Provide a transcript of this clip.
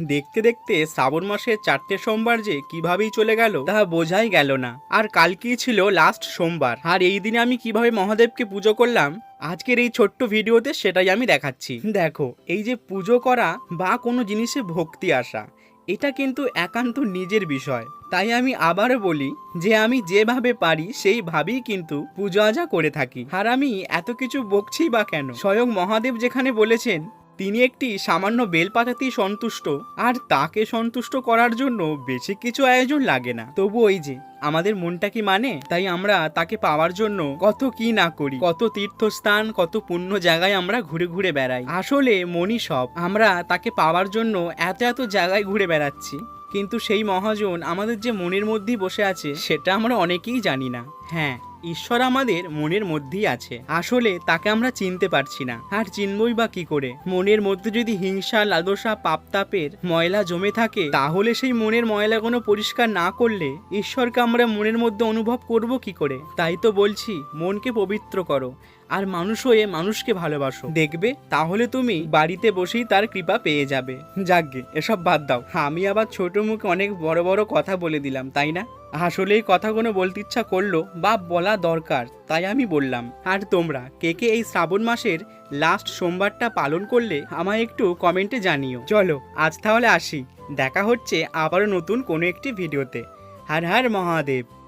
দেখতে দেখতে শ্রাবণ মাসের চারটে সোমবার যে কিভাবেই চলে গেল, তা বোঝাই গেল না। আর কালকেই ছিল লাস্ট সোমবার। আর এই দিনে আমি কীভাবে মহাদেবকে পুজো করলাম, আজকের এই ছোট্ট ভিডিওতে সেটাই আমি দেখাচ্ছি। দেখো, এই যে পুজো করা বা কোনো জিনিসে ভক্তি আসা, এটা কিন্তু একান্ত নিজের বিষয়। তাই আমি আবারও বলি যে আমি যেভাবে পারি, সেইভাবেই কিন্তু পুজো আজা করে থাকি। আর আমি এত কিছু বকছি বা কেন? স্বয়ং মহাদেব যেখানে বলেছেন তিনি একটি সামান্য বেলপাতাতেই সন্তুষ্ট, আর তাকে সন্তুষ্ট করার জন্য বেশি কিছু আয়োজন লাগে না। তবু ওই যে, আমাদের মনটা কি মানে? তাই আমরা তাকে পাওয়ার জন্য কত কি না করি, কত তীর্থস্থান, কত পুণ্য জায়গায় আমরা ঘুরে ঘুরে বেড়াই। আসলে মনই সব, আমরা তাকে পাওয়ার জন্য এত এত জায়গায় ঘুরে বেড়াচ্ছি। কিন্তু সেই মহাজন আমাদের যে মনের মধ্যেই বসে আছে, সেটা আমরা অনেকেই জানি না। হ্যাঁ ঈশ্বর আমাদের মনের মধ্যেই আছে। আসলে তাকে আমরা চিনতে পারছি না। আর চিনবই বা কি করে? মনের মধ্যে যদি হিংসা, লালসা পাপ তাপের ময়লা জমে থাকে, তাহলে সেই মনের ময়লা কোনো পরিষ্কার না করলে ঈশ্বরকে আমরা মনের মধ্যে অনুভব করব কি করে? তাই তো বলছি, মনকে পবিত্র করো আর মানুষ হয়ে মানুষকে ভালোবাসো। দেখবে, তাহলে তুমি বাড়িতে বসেই তার কৃপা পেয়ে যাবে। যাকগে এসব বাদ দাও। আমি আবার ছোট মুখে অনেক বড় বড় কথা বলে দিলাম, তাই না? আসলে এই কথাগুলো বলতে ইচ্ছা করল, বা বলা দরকার, তাই আমি বললাম। আর তোমরা, কে কে এই শ্রাবণ মাসের লাস্ট সোমবারটা পালন করলে আমায় একটু কমেন্টে জানিও। চলো, আজ তাহলে আসি। দেখা হচ্ছে আবারও নতুন কোনো একটি ভিডিওতে হর হার মহাদেব।